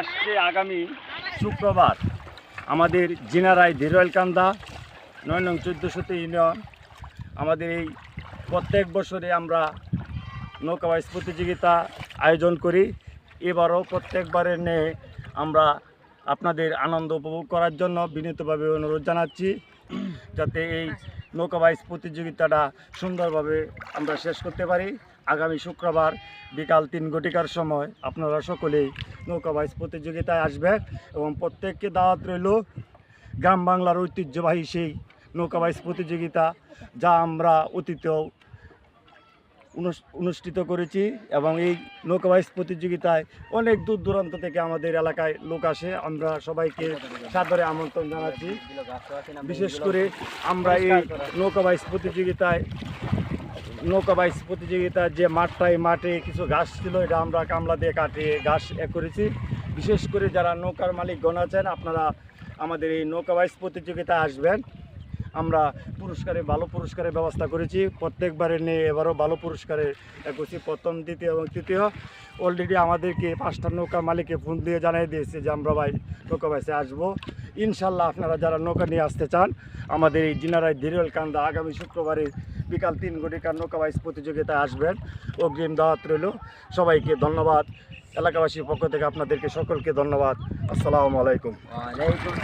আজকে আগামী শুক্রবার আমাদের জিনারাই ধীরওয়ালকান্দা নয় নং চোদ্দোশত ইউনিয়ন। আমাদের এই প্রত্যেক বছরে আমরা নৌকাবাইজ প্রতিযোগিতা আয়োজন করি। এবারও প্রত্যেকবারের নিয়ে আমরা আপনাদের আনন্দ উপভোগ করার জন্য বিনীতভাবে অনুরোধ জানাচ্ছি, যাতে এই নৌকাবাইজ প্রতিযোগিতাটা সুন্দরভাবে আমরা শেষ করতে পারি। আগামী শুক্রবার বিকাল তিন ঘটিকার সময় আপনারা সকলেই নৌকাবাইজ প্রতিযোগিতায় আসবে এবং প্রত্যেককে দাওয়াত রইল গ্রাম বাংলার ঐতিহ্যবাহী সেই নৌকাবাইজ প্রতিযোগিতা যা আমরা অতীতেও অনুষ্ঠিত করেছি এবং এই নৌকাবাইজ প্রতিযোগিতায় অনেক দূর দূরান্ত থেকে আমাদের এলাকায় লোক আসে। আমরা সবাইকে সাদরে আমন্ত্রণ জানাচ্ছি। বিশেষ করে আমরা এই নৌকাবাইজ প্রতিযোগিতায় নৌকাবাইজ প্রতিযোগিতার যে মাঠটা, এই মাঠে কিছু ঘাস ছিল, এটা আমরা কামলা দিয়ে কাটিয়ে ঘাস এ করেছি। বিশেষ করে যারা নৌকার মালিক আছেন, আপনারা আমাদের এই নৌকাবাইজ প্রতিযোগিতায় আসবেন। আমরা পুরস্কারে, ভালো পুরস্কারের ব্যবস্থা করেছি। প্রত্যেকবারে নিয়ে এবারও ভালো পুরস্কারে করছি। প্রথম, দ্বিতীয় এবং তৃতীয়। অলরেডি আমাদেরকে পাঁচটা নৌকা মালিককে ফোন দিয়ে জানিয়ে দিয়েছে যে, আমরা ভাই নৌকা বাইসে আসব। ইনশাল্লাহ আপনারা যারা নৌকা নিয়ে আসতে চান, আমাদের এই জিনারায় ধীরল কান্দা আগামী শুক্রবারে বিকাল তিন ঘটিকার নৌকা বাইস প্রতিযোগিতায় আসবেন। অগ্রিম দাওয়াত রইল। সবাইকে ধন্যবাদ। এলাকাবাসীর পক্ষ থেকে আপনাদেরকে সকলকে ধন্যবাদ। আসসালামু আলাইকুম। ওয়ালাইকুম